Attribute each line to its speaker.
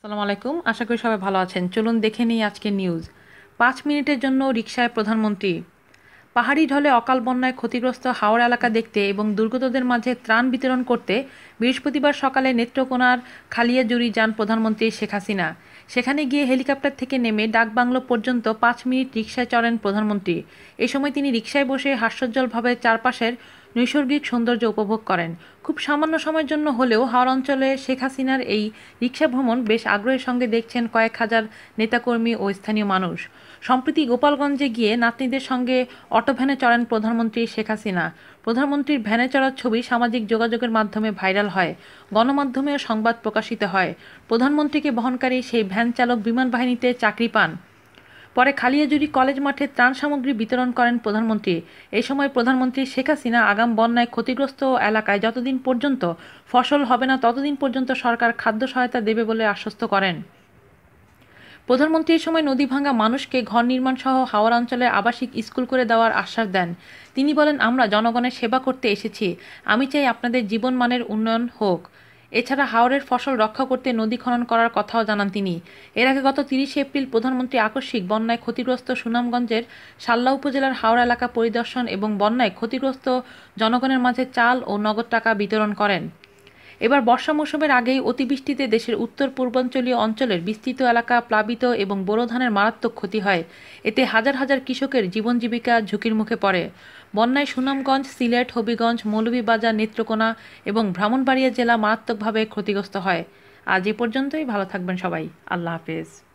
Speaker 1: আসসালামু আলাইকুম। আশা করি সবাই ভালো আছেন। চলুন দেখে নিই আজকের নিউজ পাঁচ মিনিটের জন্য রিকশায় প্রধানমন্ত্রী। পাহাড়ি ঢলে অকাল বন্যায় ক্ষতিগ্রস্ত হাওড় এলাকা দেখতে এবং দুর্গতদের মাঝে ত্রাণ বিতরণ করতে বৃহস্পতিবার সকালে নেত্রকোনার খালিয়াজুড়ি যান প্রধানমন্ত্রী শেখ হাসিনা। সেখানে গিয়ে হেলিকপ্টার থেকে নেমে ডাকবাংলো পর্যন্ত পাঁচ মিনিট রিকশায় চড়েন প্রধানমন্ত্রী। এ সময় তিনি রিকশায় বসে হাস্যোজ্জ্বলভাবে চারপাশের নৈসর্গিক সৌন্দর্য উপভোগ করেন। খুব সামান্য সময়ের জন্য হলেও হাওড় অঞ্চলে শেখ হাসিনার এই রিক্সা ভ্রমণ বেশ আগ্রহের সঙ্গে দেখছেন কয়েক হাজার নেতাকর্মী ও স্থানীয় মানুষ। সম্প্রতি গোপালগঞ্জে গিয়ে নাতনিদের সঙ্গে অটোভ্যানে চড়েন প্রধানমন্ত্রী শেখ হাসিনা। প্রধানমন্ত্রীর ভ্যানে চড়ার ছবি সামাজিক যোগাযোগের মাধ্যমে ভাইরাল হয়। গণমাধ্যমেও সংবাদ প্রকাশিত হয়। প্রধানমন্ত্রীকে বহনকারী সেই ভ্যান চালক বিমান বাহিনীতে চাকরি পান। পরে খালিয়াজুরি কলেজ মাঠে ত্রাণ সামগ্রী বিতরণ করেন প্রধানমন্ত্রী। এই সময় প্রধানমন্ত্রী শেখ হাসিনা আগাম বন্যায় ক্ষতিগ্রস্ত এলাকায় যতদিন পর্যন্ত ফসল হবে না, ততদিন পর্যন্ত সরকার খাদ্য সহায়তা দেবে বলে আশ্বস্ত করেন। প্রধানমন্ত্রী এই সময় নদী ভাঙ্গা মানুষকে ঘর নির্মাণ সহ হাওড় অঞ্চলে আবাসিক স্কুল করে দেওয়ার আশ্বাস দেন। তিনি বলেন, আমরা জনগণের সেবা করতে এসেছি। আমি চাই আপনাদের জীবনমানের উন্নয়ন হোক। এছাড়া হাওড়ের ফসল রক্ষা করতে নদী খনন করার কথাও জানান তিনি। এর আগে গত তিরিশে এপ্রিল প্রধানমন্ত্রী আকস্মিক বন্যায় ক্ষতিগ্রস্ত সুনামগঞ্জের সাল্লা উপজেলার হাওড়া এলাকা পরিদর্শন এবং বন্যায় ক্ষতিগ্রস্ত জনগণের মাঝে চাল ও নগদ টাকা বিতরণ করেন। এবার বর্ষা মৌসুমের আগেই অতিবৃষ্টিতে দেশের উত্তর পূর্বাঞ্চলীয় অঞ্চলের বিস্তৃত এলাকা প্লাবিত এবং বোরো ধানের মারাত্মক ক্ষতি হয়। এতে হাজার হাজার কৃষকের জীবন জীবিকা ঝুঁকির মুখে পড়ে। বন্যায় সুনামগঞ্জ, সিলেট, হবিগঞ্জ, মৌলভীবাজার, নেত্রকোনা এবং ব্রাহ্মণবাড়িয়া জেলা মারাত্মকভাবে ক্ষতিগ্রস্ত হয়। আজ এ পর্যন্তই, ভালো থাকবেন সবাই। আল্লাহ হাফেজ।